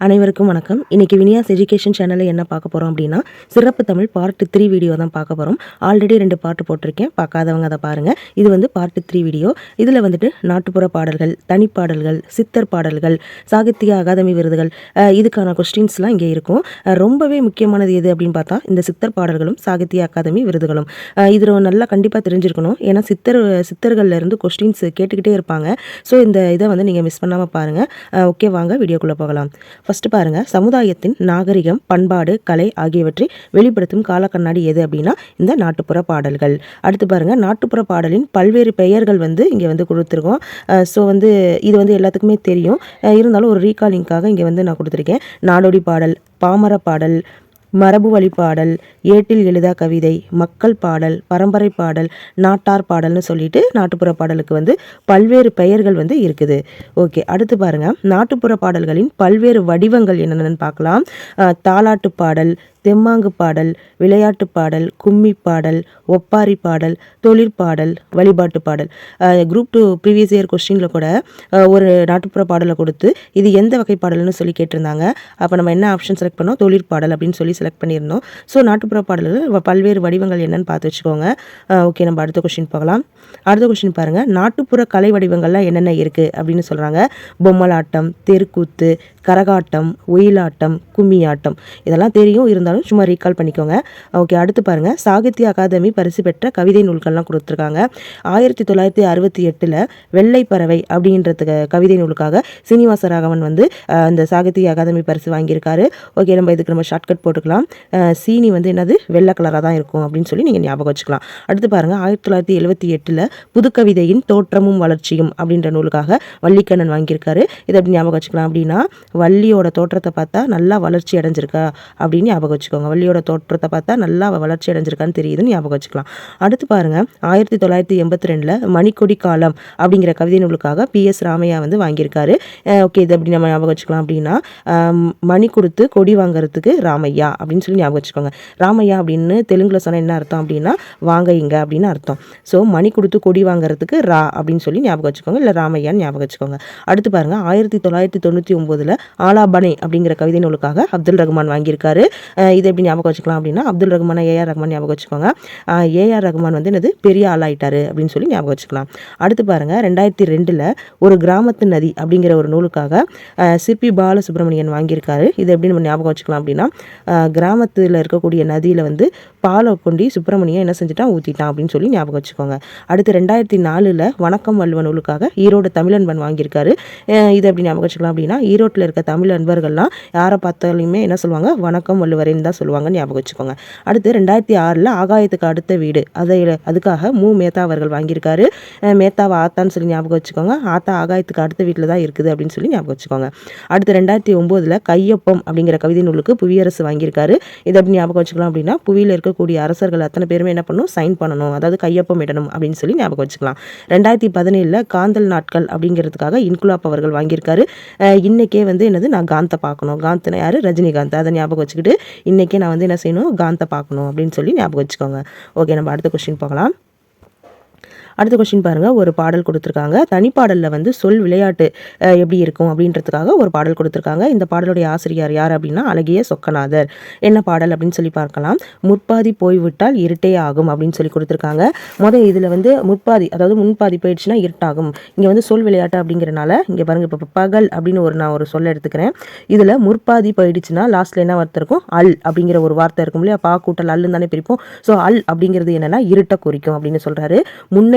அனைவருக்கும் வணக்கம். இன்றைக்கி வினியாஸ் எஜுகேஷன் சேனலில் என்ன பார்க்க போகிறோம் அப்படின்னா சிறப்பு தமிழ் பார்ட் த்ரீ வீடியோ தான் பார்க்க போகிறோம் ஆல்ரெடி ரெண்டு பாட்டு போட்டிருக்கேன். பார்க்காதவங்க அதை பாருங்கள் இது வந்து பார்ட் த்ரீ வீடியோ இதில் வந்துட்டு நாட்டுப்புற பாடல்கள் தனிப்பாடல்கள் சித்தர் பாடல்கள் சாகித்ய அகாதமி விருதுகள் இதுக்கான கொஸ்டின்ஸ்லாம் இங்கே இருக்கும். ரொம்பவே முக்கியமானது எது அப்படின்னு பார்த்தா இந்த சித்தர் பாடல்களும் சாகித்ய அகாதமி விருதுகளும். இதில் நல்லா கண்டிப்பாக தெரிஞ்சிருக்கணும். ஏன்னா சித்தர் சித்தர்கள்லேருந்து கொஸ்டின்ஸ் கேட்டுக்கிட்டே இருப்பாங்க. ஸோ இந்த இதை வந்து நீங்கள் மிஸ் பண்ணாமல் பாருங்கள் ஓகே வாங்க வீடியோக்குள்ளே போகலாம். ஃபஸ்ட்டு பாருங்கள் சமுதாயத்தின் நாகரிகம் பண்பாடு கலை ஆகியவற்றை வெளிப்படுத்தும் காலக்கண்ணாடி எது அப்படின்னா இந்த நாட்டுப்புற பாடல்கள். அடுத்து பாருங்கள் நாட்டுப்புற பாடலின் பல்வேறு பெயர்கள் வந்து இங்கே வந்து கொடுத்துருக்கோம். ஸோ வந்து இது வந்து எல்லாத்துக்குமே தெரியும். இருந்தாலும் ஒரு ரீகாலிங்காக இங்கே வந்து நான் கொடுத்துருக்கேன். நாடோடி பாடல் பாமர பாடல் மரபு வழி பாடல் ஏட்டில் எழுதா கவிதை மக்கள் பாடல் பரம்பரை பாடல் நாட்டார் பாடல்னு சொல்லிட்டு நாட்டுப்புற பாடலுக்கு வந்து பல்வேறு பெயர்கள் வந்து இருக்குது. ஓகே அடுத்து பாருங்கள் நாட்டுப்புற பாடல்களின் பல்வேறு வடிவங்கள் என்னென்னு பார்க்கலாம். தாலாட்டு பாடல் தெம்மாங்கு பாடல் விளையாட்டு பாடல் கும்மி பாடல் ஒப்பாரி பாடல் தொழிற்பாடல் வழிபாட்டு பாடல். குரூப் டூ ப்ரீவியஸ் இயர் கொஸ்டினில் கூட ஒரு நாட்டுப்புற பாடலை கொடுத்து இது எந்த வகை பாடல்னு சொல்லி கேட்டிருந்தாங்க. அப்போ நம்ம என்ன ஆப்ஷன் செலக்ட் பண்ணோம்? தொழிற்பாடல் அப்படின்னு சொல்லி செலக்ட் பண்ணியிருந்தோம். ஸோ நாட்டுப்புற பாடல்கள் பல்வேறு வடிவங்கள் என்னன்னு பார்த்து வச்சுக்கோங்க. ஓகே நம்ம அடுத்த கொஸ்டின் பார்க்கலாம். அடுத்த கொஸ்டின் பாருங்கள் நாட்டுப்புற கலை வடிவங்கள்லாம் என்னென்ன இருக்குது அப்படின்னு சொல்கிறாங்க பொம்மலாட்டம் தெருக்கூத்து கரகாட்டம் ஒயிலாட்டம் கும்மியாட்டம். இதெல்லாம் தெரியும். இருந்தாலும் சும்மா ரீகால் பண்ணிக்கோங்க. ஓகே அடுத்து பாருங்கள் சாகித்ய அகாதமி பரிசு பெற்ற கவிதை நூல்கள்லாம் கொடுத்துருக்காங்க. ஆயிரத்தி தொள்ளாயிரத்தி அறுபத்தி எட்டில் வெள்ளை பறவை அப்படின்றதுக்கு கவிதை நூலுக்காக சீனிவாச ராகவன் வந்து அந்த இந்த சாகித்ய அகாதமி பரிசு வாங்கியிருக்காரு. ஓகே நம்ம இதுக்கு நம்ம ஷார்ட்கட் போட்டுக்கலாம். சீனி வந்து என்னது? வெள்ளை கலராக தான் இருக்கும் அப்படின்னு சொல்லி நீங்கள் ஞாபகம் வச்சுக்கலாம். அடுத்து பாருங்கள் ஆயிரத்தி தொள்ளாயிரத்தி எழுபத்தி எட்டில் புதுக்கவிதையின் தோற்றமும் வளர்ச்சியும் அப்படின்ற நூலுக்காக வள்ளிக்கண்ணன் வாங்கியிருக்காரு. இதை அப்படி ஞாபகம் வச்சுக்கலாம் அப்படின்னா வள்ளியோட தோற்றத்தை பார்த்தா நல்லா வளர்ச்சி அடைஞ்சிருக்கா அப்படின்னு ஞாபகம் வச்சுக்கோங்க. வள்ளியோட தோற்றத்தை பார்த்தா நல்லா வளர்ச்சி அடைஞ்சிருக்கான்னு தெரியுதுன்னு ஞாபகம் வச்சுக்கலாம். அடுத்து பாருங்க. ஆயிரத்தி தொள்ளாயிரத்தி எண்பத்தி ரெண்டில் மணிக்கொடி காலம் அப்படிங்கிற கவிதை நூலுக்காக பி எஸ் ராமையா வந்து வாங்கியிருக்காரு. ஓகே இது அப்படி நம்ம ஞாபகம் வச்சுக்கலாம் அப்படின்னா மணி கொடுத்து கொடி வாங்குறதுக்கு ராமையா அப்படின்னு சொல்லி ஞாபகம் வச்சுக்கோங்க. ராமையா அப்படின்னு தெலுங்கில் சொன்னால் என்ன அர்த்தம் அப்படின்னா வாங்க இங்க அப்படின்னு அர்த்தம். ஸோ மணி கொடுத்து கொடி வாங்குறதுக்கு ரா அப்படின்னு சொல்லி ஞாபகம் வச்சுக்கோங்க. இல்லை ராமையான்னு ஞாபகம் வச்சுக்கோங்க. அடுத்து பாருங்க. ஆயிரத்தி தொள்ளாயிரத்தி தொண்ணூற்றி ஒம்போதில் ஆலாபனை அப்படிங்கிற கவிதை நூலுக்காக அப்துல் ரஹ்மான் வாங்கியிருக்காரு. இது எப்படி ஞாபகம் வச்சுக்கலாம் அப்படின்னா அப்துல் ரஹ்மான் ஏஆர் ரஹ்மான் ஞாபகம் வச்சுக்கோங்க. ஏஆர் ரஹ்மான் வந்து என்னது? பெரிய ஆளாயிட்டாரு அப்படின்னு சொல்லி ஞாபகம் வச்சுக்கலாம். அடுத்து பாருங்கள் ரெண்டாயிரத்தி ரெண்டில் ஒரு கிராமத்து நதி அப்படிங்கிற ஒரு நூலுக்காக சிற்பி பாலசுப்ரமணியன் வாங்கியிருக்காரு. இது எப்படி நம்ம ஞாபகம் வச்சுக்கலாம் அப்படின்னா கிராமத்தில் இருக்கக்கூடிய நதியில் வந்து பாலை கொண்டு சுப்பிரமணியன் என்ன செஞ்சுட்டான்? ஊற்றிட்டான் அப்படின்னு சொல்லி ஞாபகம் வச்சுக்கோங்க. அடுத்து ரெண்டாயிரத்தி நாலில் வணக்கம் வல்லுவன் நூலுக்காக ஈரோடு தமிழன்பன் வாங்கியிருக்காரு. இது எப்படி ஞாபகம் வச்சுக்கலாம் அப்படின்னா ஈரோட்டில் இருக்க தமிழ் அன்பர்கள்லாம் யாரை பார்த்தாலுமே என்ன சொல்லுவாங்க? வணக்கம் தான் சொல்லுவாங்க ஞாபகம் வச்சுக்கோங்க. அடுத்து ரெண்டாயிரத்தி ஆறில் ஆகாயத்துக்கு அடுத்த வீடு. அதை அதுக்காக மு. மேத்தா அவர்கள் வாங்கியிருக்காரு. மேத்தாவை ஆத்தான்னு சொல்லி ஞாபகம் வச்சுக்கோங்க. ஆத்தா ஆகாயத்துக்கு அடுத்த வீட்டில் தான் இருக்குது அப்படின்னு சொல்லி ஞாபகம் வச்சுக்கோங்க. அடுத்து ரெண்டாயிரத்தி ஒம்போதில் கையொப்பம் அப்படிங்கிற கவிதை நூலுக்கு புவியரசு வாங்கியிருக்காரு. இதை எப்படி ஞாபகம் வச்சுக்கலாம் அப்படின்னா புவியில் இருக்கக்கூடிய அரசர்கள் அத்தனை பேருமே என்ன பண்ணணும்? சைன் பண்ணணும். அதாவது கையொப்பம் இடணும் அப்படின்னு சொல்லி ஞாபகம் வச்சுக்கலாம். ரெண்டாயிரத்தி பதினேழில் காந்தல் நாட்கள் அப்படிங்கிறதுக்காக இன்குலாப் அவர்கள் வாங்கியிருக்காரு. இன்னைக்கே வந்து என்னது? நான் காந்த பார்க்கணும். காந்தனை யார்? ரஜினிகாந்த். அதை ஞாபகம் வச்சுக்கிட்டு இன்னைக்கே நான் வந்து என்ன செய்யணும் காந்த பார்க்கணும் அப்படின்னு சொல்லி ஞாபகம் வச்சுக்கோங்க. ஓகே நம்ம அடுத்த கொஸ்டின் போகலாம். அடுத்த கொஸ்டின் பாருங்க. ஒரு பாடல் கொடுத்துருக்காங்க. தனிப்பாடலில் வந்து சொல் விளையாட்டு எப்படி இருக்கும் அப்படின்றதுக்காக ஒரு பாடல் கொடுத்துருக்காங்க. இந்த பாடலுடைய ஆசிரியர் யார் அப்படின்னா அழகிய சொக்கநாதர். என்ன பாடல் அப்படின்னு சொல்லி பார்க்கலாம். முற்பாதி போய்விட்டால் இருட்டே ஆகும் அப்படின்னு சொல்லி கொடுத்துருக்காங்க. முதல் இதில் வந்து முற்பாதி அதாவது முன்பாதி போயிடுச்சுன்னா இருட்டாகும். இங்கே வந்து சொல் விளையாட்டு அப்படிங்கிறனால இங்கே பாருங்க இப்போ பகல் அப்படின்னு ஒரு நான் ஒரு சொல்ல எடுத்துக்கிறேன். இதில் முற்பாதி போயிடுச்சுன்னா லாஸ்ட்ல என்ன வார்த்தை இருக்கும்? அல் அப்படிங்கிற ஒரு வார்த்தை இருக்கும் இல்லையா? பா கூட்டல் அல்லுன்னு தானே பிரிப்போம். ஸோ அல் அப்படிங்கிறது என்னன்னா இருட்டை குறிக்கும் அப்படின்னு சொல்றாரு.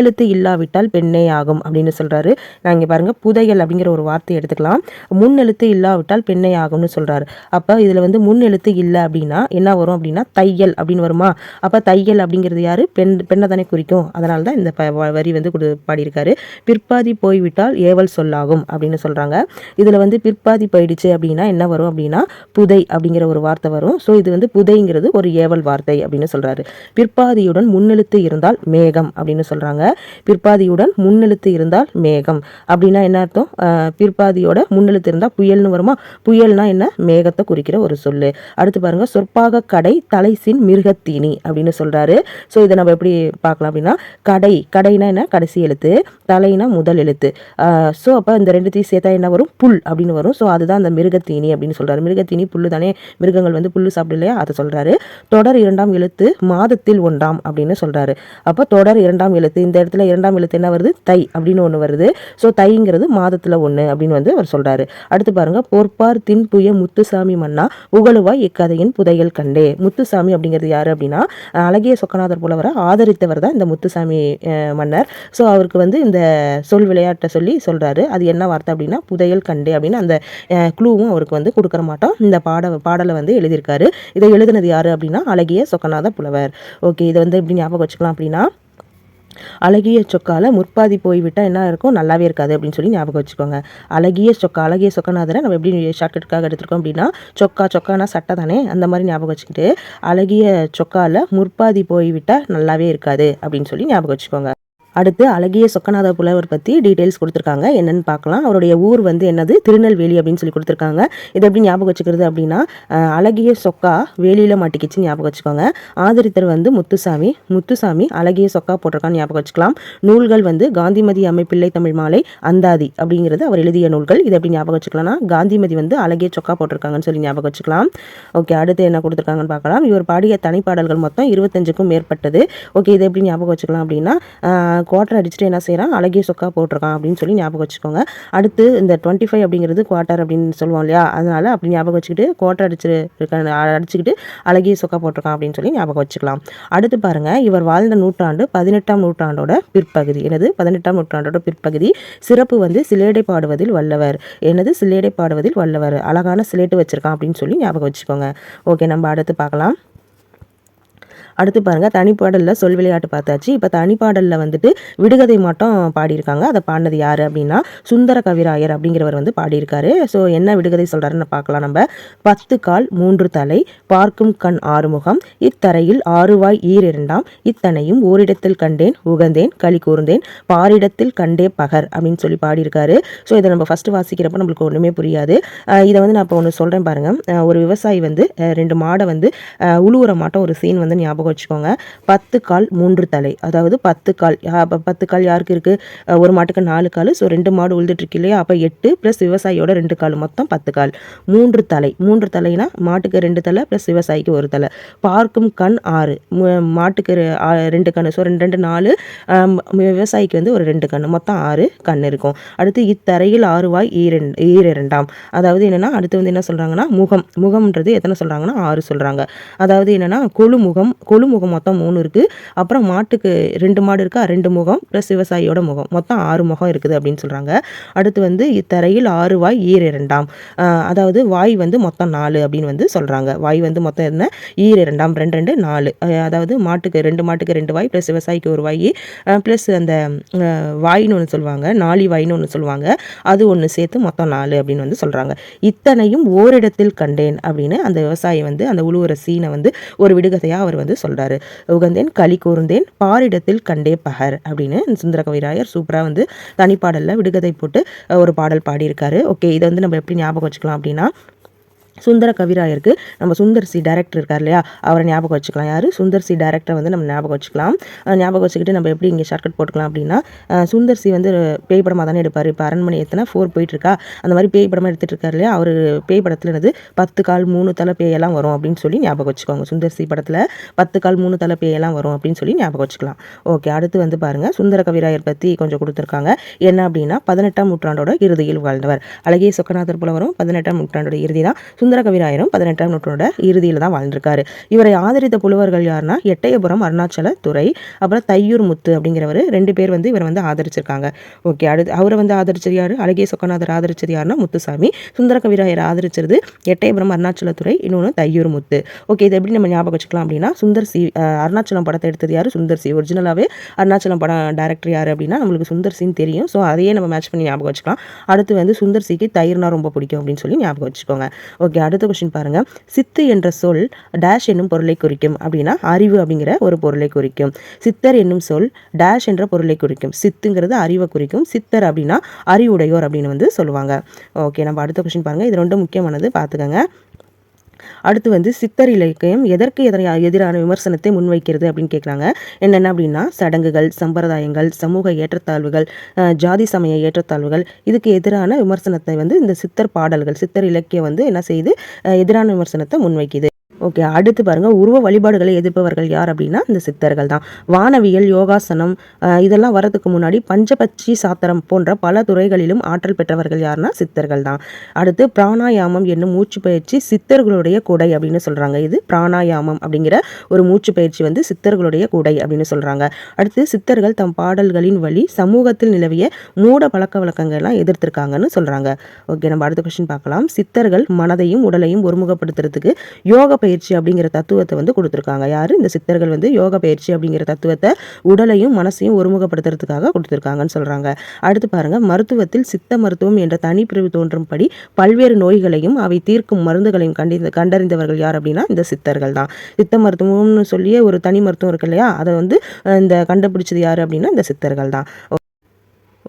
முன்னெழுத்து இல்லாவிட்டால் பெண்ணே ஆகும் அப்படின்னு சொல்கிறாரு நான் இங்கே பாருங்கள் புதையல் அப்படிங்கிற ஒரு வார்த்தையை எடுத்துக்கலாம். முன்னெழுத்து இல்லாவிட்டால் பெண்ணை ஆகும்னு சொல்கிறாரு அப்போ இதில் வந்து முன்னெழுத்து இல்லை அப்படின்னா என்ன வரும் அப்படின்னா தையல் அப்படின்னு வருமா? அப்போ தையல் அப்படிங்கிறது யார்? பெண் பெண்ணை தானே குறிக்கும். அதனால தான் இந்த ப- வ- வரி வந்து கொடு பாடியிருக்காரு. பிற்பாதி போய்விட்டால் ஏவல் சொல்லாகும் அப்படின்னு சொல்கிறாங்க இதில் வந்து பிற்பாதி போயிடுச்சு அப்படின்னா என்ன வரும் அப்படின்னா புதை அப்படிங்கிற ஒரு வார்த்தை வரும். ஸோ இது வந்து புதைங்கிறது ஒரு ஏவல் வார்த்தை அப்படின்னு சொல்கிறாரு பிற்பாதியுடன் முன்னெழுத்து இருந்தால் மேகம் அப்படின்னு சொல்கிறாங்க பிற்பாதியுடன் முன்னெழுத்து இருந்தால் மேகம். அப்படின்னா என்ன அர்த்தம்? பிற்பாதியோட முன்னெழுத்து இருந்தால் புயல்னு வருமா? புயல்னா என்ன? மேகத்தை குறிக்கிற ஒரு சொல்லு. அடுத்து பாருங்க சொற்பாக கடை தலைசின் மிருகத்தீனி அப்படின்னு சொல்றாரு. ஸோ இதை நம்ம எப்படி பார்க்கலாம் அப்படின்னா கடை. கடைனா என்ன? கடைசி எழுத்து. தலைனா முதல் எழுத்து. ஸோ அப்போ இந்த ரெண்டுத்தையும் சேர்த்தா என்ன வரும்? புல் அப்படின்னு வரும். ஸோ அதுதான் அந்த மிருகத்தீனி அப்படின்னு சொல்றாரு. மிருகத்தீனி புல்லு தானே? மிருகங்கள் வந்து புல்லு சாப்பிடு இல்லையா? அதை சொல்றாரு. தொடர் இரண்டாம் எழுத்து மாதத்தில் ஒன்றாம் அப்படின்னு சொல்றாரு. அப்போ தொடர் இரண்டாம் எழுத்து இந்த இடத்துல இரண்டாம் எழுத்து என்ன வருது? தை அப்படின்னு ஒன்று வருது. ஸோ தைங்கிறது மாதத்தில் ஒன்று அப்படின்னு வந்து அவர் சொல்கிறாரு அடுத்து பாருங்க பொற்பார் தின்புய முத்துசாமி மன்னா உகழுவாய் இக்கதையின் புதையல் கண்டே. முத்துசாமி அப்படிங்கிறது யார் அப்படின்னா அழகிய சொக்கநாதர் புலவரை ஆதரித்தவர் தான் இந்த முத்துசாமி மன்னர். ஸோ அவருக்கு வந்து இந்த சொல் விளையாட்டை சொல்லி சொல்கிறாரு அது என்ன வார்த்தை அப்படின்னா புதையல் கண்டே அப்படின்னு அந்த குழுவும் அவருக்கு வந்து கொடுக்கற மாட்டோம். இந்த பாட பாடலை வந்து எழுதியிருக்காரு. இதை எழுதினது யார் அப்படின்னா அழகிய சொக்கநாத புலவர். ஓகே இதை வந்து எப்படி ஞாபகம் வச்சுக்கலாம் அப்படின்னா அழகிய சொக்கால முற்பாதி போய்விட்டால் என்ன இருக்கும்? நல்லாவே இருக்காது அப்படின்னு சொல்லி ஞாபகம் வச்சுக்கோங்க. அழகிய சொக்கா அழகிய சொக்கநாதரை நம்ம எப்படி ஷார்ட்கட்டுக்காக எடுத்திருக்கோம் அப்படின்னா சொக்கா சொக்கானா சட்டை தானே? அந்த மாதிரி ஞாபகம் வச்சுக்கிட்டு அழகிய சொக்கால முற்பாதி போய்விட்டால் நல்லாவே இருக்காது அப்படின்னு சொல்லி ஞாபகம் வச்சுக்கோங்க. அடுத்து அழகிய சொக்கநாத புலவர் பற்றி டீட்டெயில்ஸ் கொடுத்துருக்காங்க. என்னன்னு பார்க்கலாம். அவருடைய ஊர் வந்து என்னது? திருநெல்வேலி அப்படின்னு சொல்லி கொடுத்துருக்காங்க. இதை எப்படி ஞாபகம் வச்சுக்கிறது அப்படின்னா அழகிய சொக்கா வேலியில் மாட்டிக்கிச்சு ஞாபகம் வச்சுக்கோங்க. ஆதரித்தர் வந்து முத்துசாமி முத்துசாமி அழகிய சொக்கா போட்டிருக்கான்னு ஞாபகம் வச்சுக்கலாம். நூல்கள் வந்து காந்திமதி அமைப்பிள்ளை தமிழ் மாலை அந்தாதி அப்படிங்கிறது அவர் எழுதிய நூல்கள். இதை எப்படி ஞாபகம் வச்சுக்கலாம்னா காந்திமதி வந்து அழகிய சொக்கா போட்டிருக்காங்கன்னு சொல்லி ஞாபகம் வச்சுக்கலாம். ஓகே அடுத்து என்ன கொடுத்துருக்காங்கன்னு பார்க்கலாம். இவர் பாடிய தனிப்பாடல்கள் மொத்தம் இருபத்தஞ்சுக்கும் மேற்பட்டது. ஓகே இதை எப்படி ஞாபகம் வச்சுக்கலாம் அப்படின்னா குவார்டர் அடிச்சுட்டு என்ன செய்கிறான் அழகிய சொக்கா போட்டிருக்கான் அப்படின்னு சொல்லி ஞாபகம் வச்சுக்கோங்க. அடுத்து இந்த டுவெண்ட்டி ஃபைவ் அப்படிங்கிறது குவார்ட்டர் அப்படின்னு சொல்லுவோம் இல்லையா? அதனால் அப்படி ஞாபகம் வச்சுக்கிட்டு குவார்டர் அடிச்சு அடிச்சுக்கிட்டு அழகிய சொக்கா போட்டிருக்கான் அப்படின்னு சொல்லி ஞாபகம் வச்சுக்கலாம். அடுத்து பாருங்கள் இவர் வாழ்ந்த நூற்றாண்டு பதினெட்டாம் நூற்றாண்டோட பிற்பகுதி. எனது பதினெட்டாம் நூற்றாண்டோட பிற்பகுதி. சிறப்பு வந்து சிலேடை பாடுவதில் வல்லவர். எனது சிலேடை பாடுவதில் வல்லவர். அழகான சிலேட்டு வச்சுருக்கான் அப்படின்னு சொல்லி ஞாபகம் வச்சுக்கோங்க. ஓகே நம்ம அடுத்து பார்க்கலாம். அடுத்து பாருங்கள் தனிப்பாடலில் சொல் விளையாட்டு பார்த்தாச்சு. இப்போ தனிப்பாடலில் வந்துட்டு விடுகதை மட்டும் பாடியிருக்காங்க. அதை பாடினது யார் அப்படின்னா சுந்தர கவிராயர் அப்படிங்கிறவர் வந்து பாடியிருக்காரு. ஸோ என்ன விடுகதை சொல்கிறாருன்னு பார்க்கலாம் நம்ம. பத்து கால் மூன்று தலை பார்க்கும் கண் ஆறுமுகம் இத்தரையில் ஆறுவாய் ஈர் இரண்டாம் இத்தனையும் ஓரிடத்தில் கண்டேன் உகந்தேன் களி கூர்ந்தேன் பாரிடத்தில் கண்டே பகர் அப்படின்னு சொல்லி பாடியிருக்காரு. ஸோ இதை நம்ம ஃபஸ்ட்டு வாசிக்கிறப்ப நம்மளுக்கு ஒன்றுமே புரியாது. இதை வந்து நான் இப்போ ஒன்று சொல்கிறேன் பாருங்கள் ஒரு விவசாயி வந்து ரெண்டு மாடை வந்து உழுவுற மாட்டோம் ஒரு சீன் வந்து ஞாபகம் வச்சுக்கோங்க. பத்து கால் மூன்று தலை. அதாவது பத்து கால் பத்து கால் யாருக்கு இருக்குது ஒரு மாட்டுக்கு நாலு கால் ஸோ ரெண்டு மாடு உழுதுட்டுருக்கு இல்லையா? அப்போ எட்டு ப்ளஸ் விவசாயியோட ரெண்டு கால் மொத்தம் பத்து கால். மூன்று தலை. மூன்று தலைனா மாட்டுக்கு ரெண்டு தலை ப்ளஸ் விவசாயிக்கு ஒரு தலை. பார்க்கும் கண் ஆறு. மாட்டுக்கு ரெ- ஆ- ரெண்டு கண் ஸோ ரெண்டு ரெண்டு நாலு விவசாயிக்கு வந்து ஒரு ரெண்டு கண் மொத்தம் ஆறு கண் இருக்கும். அடுத்து இத்தரையில் ஆறுவாய் ஈரெண்டு ஈரிரண்டாம். அதாவது என்னன்னா அடுத்து வந்து என்ன சொல்றாங்கன்னா முகம். முகம்ன்றது எத்தனை சொல்றாங்கன்னா ஆறு சொல்றாங்க. அதாவது என்னன்னா கொழு முகம் கொழு முகம் மொத்தம் மூணு இருக்குது அப்புறம் மாட்டுக்கு ரெண்டு மாடு இருக்கா? ரெண்டு முகம் ப்ளஸ் விவசாயியோட முகம். மொத்தம் ஆறு முகம் இருக்குது அப்படின்னு சொல்கிறாங்க அடுத்து வந்து இத்தரையில் ஆறு வாய் ஈர் இரண்டாம். அதாவது வாய் வந்து மொத்தம் நாலு அப்படின்னு வந்து சொல்கிறாங்க வாய் வந்து மொத்தம் என்ன? ஈர் இரண்டாம் ரெண்டு ரெண்டு நாலு. அதாவது மாட்டுக்கு ரெண்டு மாட்டுக்கு ரெண்டு வாய் ப்ளஸ் விவசாயிக்கு ஒரு வாய் ப்ளஸ் அந்த வாயின்னு வாய்ன்னு ஒன்று சொல்லுவாங்க. நாளி வாய்ன்னு ஒன்று சொல்லுவாங்க. அது ஒன்று சேர்த்து மொத்தம் நாலு அப்படின்னு வந்து சொல்கிறாங்க இத்தனையும் ஓரிடத்தில் கண்டேன் அப்படின்னு அந்த விவசாயி வந்து அந்த உழுவுற சீனை வந்து ஒரு விடுகதையாக அவர் வந்து சொல்கிறாரு உகந்தேன் களி கூர்ந்தேன் பாரிடத்தில் கண்டே பகர் அப்படின்னு சுந்தரகவிராயர் சுந்தர கவிராயர் சூப்பராக வந்து தனிப்பாடலில் விடுகதை போட்டு ஒரு பாடல் பாடியிருக்காரு. ஓகே இதை வந்து நம்ம எப்படி ஞாபகம் வச்சுக்கலாம் அப்படின்னா சுந்தர கவிராயருக்கு நம்ம சுந்தர் சி டேரக்டர் இருக்கார் இல்லையா அவரை ஞாபகம் வச்சுக்கலாம். யார்? சுந்தர் சி டேரக்டரை வந்து நம்ம ஞாபகம் வச்சுக்கலாம். ஞாபகம் வச்சுக்கிட்டு நம்ம எப்படி இங்கே ஷார்ட்கட் போட்டுக்கலாம் அப்படின்னா சுந்தர் சி வந்து பேய் படமாக தானே எடுப்பார். இப்போ அரண்மனை எத்தனை? ஃபோர் போயிட்டுருக்கா. அந்த மாதிரி பேய் படமாக எடுத்துகிட்டு இருக்காரு இல்லையா அவர் பேய் படத்தில் என்னது? பத்து கால் மூணு தலை பேயெல்லாம் வரும் அப்படின்னு சொல்லி ஞாபகம் வச்சுக்கோங்க. சுந்தர் சி படத்தில் பத்து கால் மூணு தலை பேயெல்லாம் வரும் அப்படின்னு சொல்லி ஞாபகம் வச்சுக்கலாம். ஓகே அடுத்து வந்து பாருங்கள் சுந்தர கவிராயர் பற்றி கொஞ்சம் கொடுத்துருக்காங்க. என்ன அப்படின்னா பதினெட்டாம் நூற்றாண்டோட இறுதியில் வாழ்ந்தவர். அழகிய சொக்கநாதர் புலவரும் பதினெட்டாம் நூற்றாண்டோட இறுதி தான் சுந்தர கவிராயரும் பதினெட்டாம் நூற்றோட இறுதியில் தான் வாழ்ந்திருக்காரு. இவரை ஆதரித்த புலவர்கள் யாருன்னா எட்டயபுரம் அருணாச்சல துறை அப்புறம் தையூர் முத்து அப்படிங்கிறவர். ரெண்டு பேர் வந்து இவரை வந்து ஆதரிச்சிருக்காங்க. ஓகே அடுத்து அவரை வந்து ஆதரிச்சது யார்? அழகிய சொக்கநாதர் ஆதரிச்சது யாருன்னா முத்துசாமி. சுந்தர கவிராயர் ஆதரிச்சது எட்டயபுரம் அருணாச்சலத்துறை இன்னொன்று தையூர் முத்து. ஓகே இது எப்படி நம்ம ஞாபகம் வச்சுக்கலாம் அப்படின்னா சுந்தர் சி அருணாச்சலம் படத்தை எடுத்தது யார்? சுந்தர் சி. ஒரிஜினலாகவே அருணாச்சலம் படம் டைரக்டர் யார் அப்படின்னா நம்மளுக்கு சுந்தர் சின்னு தெரியும். ஸோ அதையே நம்ம மேட்ச் பண்ணி ஞாபகம் வச்சுக்கலாம். அடுத்து வந்து சுந்தர் சிக்கு தயிர்னா ரொம்ப பிடிக்கும் அப்படின்னு சொல்லி ஞாபகம் வச்சுக்கோங்க. ஓகே ஓகே அடுத்த கொஸ்டின் பாருங்கள் சித்து என்ற சொல் டேஷ் என்னும் பொருளை குறிக்கும். அப்படின்னா அறிவு அப்படிங்கிற ஒரு பொருளை குறிக்கும். சித்தர் என்னும் சொல் டேஷ் என்ற பொருளை குறிக்கும். சித்துங்கிறது அறிவை குறிக்கும். சித்தர் அப்படின்னா அறிவுடையோர் அப்படின்னு வந்து சொல்லுவாங்க. ஓகே நம்ம அடுத்த கொஷின் பாருங்கள் இது ரொம்ப முக்கியமானது. பார்த்துக்கோங்க. அடுத்து வந்து சித்தர் இலக்கியம் எதற்கு எதிரான எதிரான விமர்சனத்தை முன்வைக்கிறது அப்படின்னு கேட்குறாங்க என்னென்ன அப்படின்னா சடங்குகள் சம்பிரதாயங்கள் சமூக ஏற்றத்தாழ்வுகள் அஹ், ஜாதி சமய ஏற்றத்தாழ்வுகள் இதுக்கு எதிரான விமர்சனத்தை வந்து இந்த சித்தர் பாடல்கள் சித்தர் இலக்கியம் வந்து என்ன செய்யுது எதிரான விமர்சனத்தை முன்வைக்குது. ஓகே அடுத்து பாருங்கள் உருவ வழிபாடுகளை எதிர்ப்பவர்கள் யார் அப்படின்னா இந்த சித்தர்கள் தான். வானவியல் யோகாசனம் இதெல்லாம் வரதுக்கு முன்னாடி பஞ்சபட்சி சாத்திரம் போன்ற பல துறைகளிலும் ஆற்றல் பெற்றவர்கள் யாருன்னா சித்தர்கள் தான். அடுத்து பிராணாயாமம் என்னும் மூச்சு பயிற்சி சித்தர்களுடைய குடை அப்படின்னு சொல்கிறாங்க இது பிராணாயாமம் அப்படிங்கிற ஒரு மூச்சு பயிற்சி வந்து சித்தர்களுடைய குடை அப்படின்னு சொல்கிறாங்க அடுத்து சித்தர்கள் தம் பாடல்களின் வழி சமூகத்தில் நிலவிய மூட பழக்க வழக்கங்கள்லாம் எதிர்த்திருக்காங்கன்னு சொல்கிறாங்க ஓகே நம்ம அடுத்த கொஸ்டின் பார்க்கலாம். சித்தர்கள் மனதையும் உடலையும் ஒருமுகப்படுத்துறதுக்கு யோக பயிற்சி அப்படிங்கிற தத்துவத்தை வந்து கொடுத்துருக்காங்க. யார்? இந்த சித்தர்கள் வந்து யோக பயிற்சி அப்படிங்கிற தத்துவத்தை உடலையும் மனசையும் ஒருமுகப்படுத்துறதுக்காக கொடுத்துருக்காங்கன்னு சொல்கிறாங்க அடுத்து பாருங்கள் மருத்துவத்தில் சித்த மருத்துவம் என்ற தனிப்பிரிவு தோன்றும்படி பல்வேறு நோய்களையும் அவை தீர்க்கும் மருந்துகளையும் கண்டி கண்டறிந்தவர்கள் யார் அப்படின்னா இந்த சித்தர்கள் தான். சித்த மருத்துவம்னு சொல்லியே ஒரு தனி மருத்துவம் இருக்கு இல்லையா? அதை வந்து இந்த கண்டுபிடிச்சது யார் அப்படின்னா இந்த சித்தர்கள் தான்.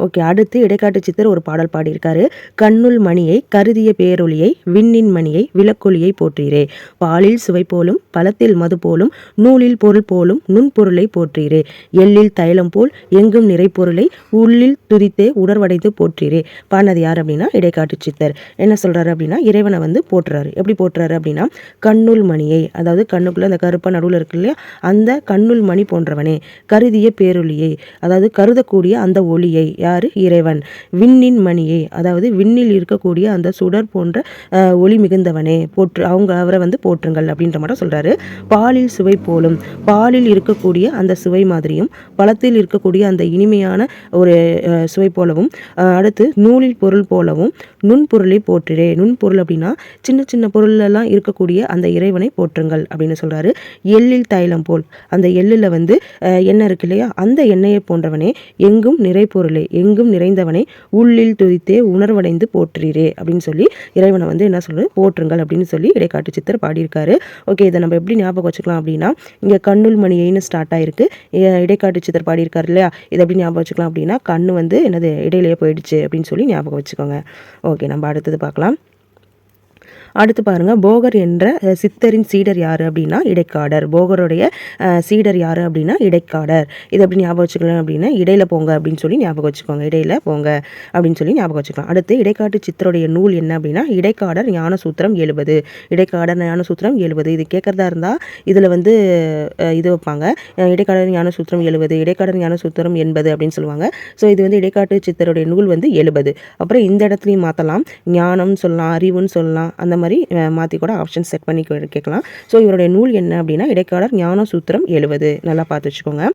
ஓகே அடுத்து இடைக்காட்டு சித்தர் ஒரு பாடல் பாடியிருக்காரு. கண்ணுள் மணியை கருதிய பேரொளியை விண்ணின் மணியை விளக்கொலியை போற்றீரே. பாலில் சுவை போலும் பழத்தில் மது போலும் நூலில் பொருள் போலும் நுண்பொருளை போற்றீரே. எள்ளில் தைலம் போல் எங்கும் நிறைப்பொருளை உள்ளில் துதித்தே உடர்வடைந்து போற்றீரே. பாடினது யார் அப்படின்னா இடைக்காட்டு சித்தர். என்ன சொல்றாரு அப்படின்னா இறைவனை வந்து போற்றுறாரு. எப்படி போற்றுறாரு அப்படின்னா கண்ணுள் மணியை அதாவது கண்ணுக்குள்ள அந்த கருப்பா நடுவில் இருக்கு இல்லையா அந்த கண்ணுள் மணி போன்றவனே கருதிய பேரொலியை அதாவது கருதக்கூடிய அந்த ஒளியை யாரு இறைவன். விண்ணின் மணியே. அதாவது விண்ணில் இருக்கக்கூடிய அந்த சுடர் போன்ற ஒளி மிகுந்தவனே. போற்று அவங்க அவரை வந்து போற்றுங்கள் அப்படின்ற மாதிரி சொல்றாரு. பாலில் சுவை போலும். பாலில் இருக்கக்கூடிய அந்த சுவை மாதிரியும் பழத்தில் இருக்கக்கூடிய அந்த இனிமையான ஒரு சுவை போலவும் அடுத்து நூலில் பொருள் போலவும் நுண்பொருளை போற்றிடே. நுண்பொருள் அப்படின்னா சின்ன சின்ன பொருளெல்லாம் இருக்கக்கூடிய அந்த இறைவனை போற்றுங்கள் அப்படின்னு சொல்றாரு. எள்ளில் தைலம் போல். அந்த எள்ளில் வந்து எண்ணெய் இருக்கு இல்லையா? அந்த எண்ணெயை போன்றவனே எங்கும் நிறை பொருளே. எங்கும் நிறைந்தவனை உள்ளில் துதித்தே உணர்வடைந்து போற்றுறீரே அப்படின்னு சொல்லி இறைவனை வந்து என்ன சொல்றது? போற்றுங்கள் அப்படின்னு சொல்லி இடைக்காட்டு சித்தர் பாடியிருக்காரு. ஓகே இதை நம்ம எப்படி ஞாபகம் வச்சுக்கலாம் அப்படின்னா இங்கே கண்ணுள் மணியைன்னு ஸ்டார்ட் ஆயிருக்கு. இடைக்காட்டு சித்தர் பாடியிருக்காரு இல்லையா? இதை எப்படி ஞாபகம் வச்சுக்கலாம் அப்படின்னா கண்ணு வந்து என்னது இடையிலேயே போயிடுச்சு அப்படின்னு சொல்லி ஞாபகம் வச்சுக்கோங்க. ஓகே நம்ம அடுத்தது பார்க்கலாம். அடுத்து பாருங்க போகர் என்ற சித்தரின் சீடர் யாரு அப்படின்னா இடைக்காடர். போகருடைய சீடர் யாரு அப்படின்னா இடைக்காடர். இது எப்படி ஞாபகம் வச்சுக்கலாம் அப்படின்னா இடையில போங்க அப்படின்னு சொல்லி ஞாபகம் வச்சுக்கோங்க. இடையில போங்க அப்படின்னு சொல்லி ஞாபகம் வச்சுக்கலாம். அடுத்து இடைக்காட்டு சித்தருடைய நூல் என்ன அப்படின்னா இடைக்காடர் ஞான சூத்திரம் எழுபது. இடைக்காடர் ஞான சூத்திரம் எழுபது. இது கேட்கறதா இருந்தா இதுல வந்து இது வைப்பாங்க. இடைக்காடர் ஞான சூத்திரம் எழுபது இடைக்காடர் ஞான சூத்திரம் எண்பது அப்படின்னு சொல்லுவாங்க. ஸோ இது வந்து இடைக்காட்டு சித்தருடைய நூல் வந்து எழுபது. அப்புறம் இந்த இடத்துலையும் மாற்றலாம் ஞானம் சொல்லலாம் அறிவுன்னு சொல்லலாம். அந்த மாதிரி மாதிரி மாற்றி கூட ஆப்ஷன் செட் பண்ணி கேட்கலாம். ஸோ இவருடைய நூல் என்ன அப்படின்னா இடைக்காலர் ஞான சூத்திரம் எழுபது நல்லா பார்த்து வச்சுக்கோங்க.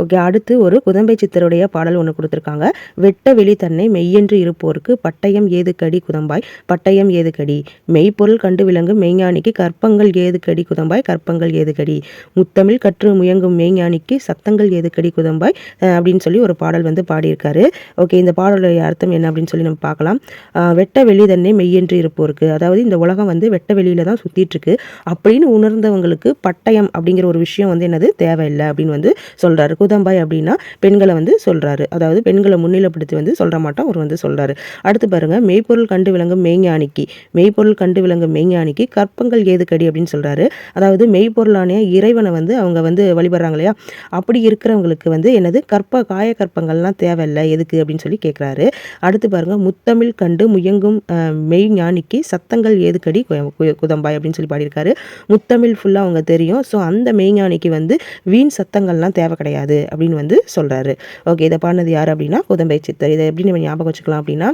ஓகே அடுத்து ஒரு குதம்பை சித்தருடைய பாடல் ஒன்று கொடுத்துருக்காங்க. வெட்ட வெளி தன்னை மெய்யென்று இருப்போருக்கு பட்டயம் ஏது கடி குதம்பாய்? பட்டயம் ஏது கடி? மெய்ப்பொருள் கண்டு விளங்கும் மெய்ஞானிக்கு கற்பங்கள் ஏது கடி குதம்பாய்? கற்பங்கள் ஏது கடி? முத்தமிழ் கற்று முயங்கும் மெய்ஞானிக்கு சத்தங்கள் ஏது கடி குதம்பாய்? அப்படின்னு சொல்லி ஒரு பாடல் வந்து பாடியிருக்காரு. ஓகே இந்த பாடலுடைய அர்த்தம் என்ன அப்படின்னு சொல்லி நம்ம பார்க்கலாம். வெட்ட வெளி தன்னை மெய்யென்று இருப்போருக்கு அதாவது இந்த உலகம் வந்து வெட்ட வெளியில தான் சுத்திட்டு இருக்கு. அப்படின்னு உணர்ந்தவங்களுக்கு பட்டயம் அப்படிங்கிற ஒரு விஷயம் வந்து என்னது? தேவையில்லை அப்படின்னு வந்து சொல்றாரு. குதம்பாய் அப்படின்னா பெண்களை வந்து சொல்கிறாரு அதாவது பெண்களை முன்னிலைப்படுத்தி வந்து சொல்கிற மாட்டோம் அவர் வந்து சொல்கிறாரு அடுத்து பாருங்க மெய்ப்பொருள் கண்டு விளங்கும் மெய்ஞானிக்கு. மெய்ப்பொருள் கண்டு விளங்கும் மெய்ஞானிக்கு கற்பங்கள் ஏது கடி அப்படின்னு சொல்கிறாரு அதாவது மெய்ப்பொருளான இறைவனை வந்து அவங்க வந்து வழிபடுறாங்க இல்லையா? அப்படி இருக்கிறவங்களுக்கு வந்து என்னது? கற்ப காய கற்பங்கள்லாம் தேவையில்லை. எதுக்கு அப்படின்னு சொல்லி கேட்குறாரு அடுத்து பாருங்க முத்தமிழ் கண்டு முயங்கும் மெய் மெய்ஞானிக்கு சத்தங்கள் ஏதுக்கடி குதம்பாய் அப்படின்னு சொல்லி பாடியிருக்காரு. முத்தமிழ் ஃபுல்லாக அவங்க தெரியும். ஸோ அந்த மெய்ஞானிக்கு வந்து வீண் சத்தங்கள்லாம் தேவை கிடையாது. அப்படின்னு வந்து சொல்கிறாரு ஓகே இதை பாடினது யார் அப்படின்னா குதம்பை சித்தர். இதை எப்படி நம்ம ஞாபகம் வச்சுக்கலாம் அப்படின்னா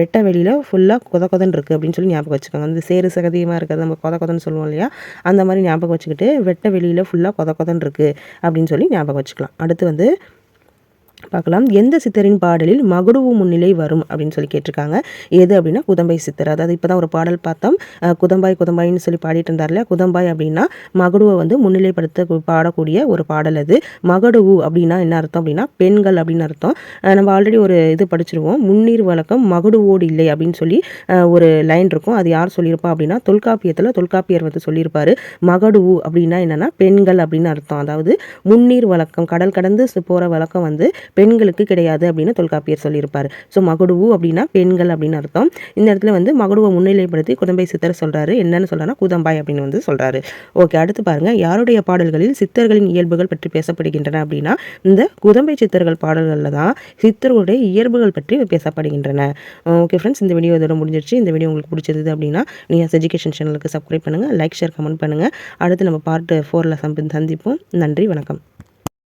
வெட்ட வெளியில் ஃபுல்லாக கொத கொதன் இருக்குது அப்படின்னு சொல்லி ஞாபகம் வச்சுக்கோங்க. அந்த சேரு சகதியமாக இருக்கிறது நம்ம கொத கொதன்னு சொல்லுவோம் இல்லையா? அந்த மாதிரி ஞாபகம் வச்சுக்கிட்டு வெட்ட வெளியில் ஃபுல்லாக கொத கொதன் இருக்குது அப்படின்னு சொல்லி ஞாபகம் வச்சுக்கலாம். அடுத்து வந்து பார்க்கலாம். எந்த சித்தரின் பாடலில் மகுடுவு முன்னிலை வரும் அப்படின்னு சொல்லி கேட்டிருக்காங்க. எது அப்படின்னா குதம்பை சித்தர். அதாவது இப்போ தான் ஒரு பாடல் பார்த்தோம். குதம்பாய் குதம்பாயின்னு சொல்லி பாடிட்டு இருந்தார்ல. குதம்பாய் அப்படின்னா மகுடுவை வந்து முன்னிலைப்படுத்த பாடக்கூடிய ஒரு பாடல் அது. மகடுவு அப்படின்னா என்ன அர்த்தம் அப்படின்னா பெண்கள் அப்படின்னு அர்த்தம். நம்ம ஆல்ரெடி ஒரு இது படிச்சிருவோம். முன்னீர் வழக்கம் மகுடுவோடு இல்லை அப்படின்னு சொல்லி ஒரு லைன் இருக்கும். அது யார் சொல்லியிருப்பா அப்படின்னா தொல்காப்பியத்தில் தொல்காப்பியர் வந்து சொல்லியிருப்பார். மகடுவு அப்படின்னா என்னென்னா பெண்கள் அப்படின்னு அர்த்தம். அதாவது முன்னீர் வழக்கம் கடல் கடந்து போகிற வழக்கம் வந்து பெண்களுக்கு கிடையாது அப்படின்னு தொல்காப்பியர் சொல்லியிருப்பார். ஸோ மகுடுவு அப்படின்னா பெண்கள் அப்படின்னு அர்த்தம். இந்த இடத்துல வந்து மகுடுவை முன்னிலைப்படுத்தி குதம்பை சித்தர் சொல்கிறாரு என்னன்னு சொல்றாருன்னா குதம்பாய் அப்படின்னு வந்து சொல்கிறாரு ஓகே அடுத்து பாருங்கள் யாருடைய பாடல்களில் சித்தர்களின் இயல்புகள் பற்றி பேசப்படுகின்றன அப்படின்னா இந்த குதம்பை சித்தர்கள் பாடல்களில் தான் சித்தர்களுடைய இயல்புகள் பற்றி பேசப்படுகின்றன. Uh, ஓகே ஃப்ரெண்ட்ஸ் இந்த வீடியோ இதோட முடிஞ்சிருச்சு. இந்த வீடியோ உங்களுக்கு பிடிச்சது அப்படின்னா நீங்கள் எஜுகேஷன் சேனலுக்கு சப்ஸ்கிரைப் பண்ணுங்கள் லைக் ஷேர் கமெண்ட் பண்ணுங்கள் அடுத்து நம்ம பார்ட் ஃபோரில் சந்திப்போம். நன்றி வணக்கம்.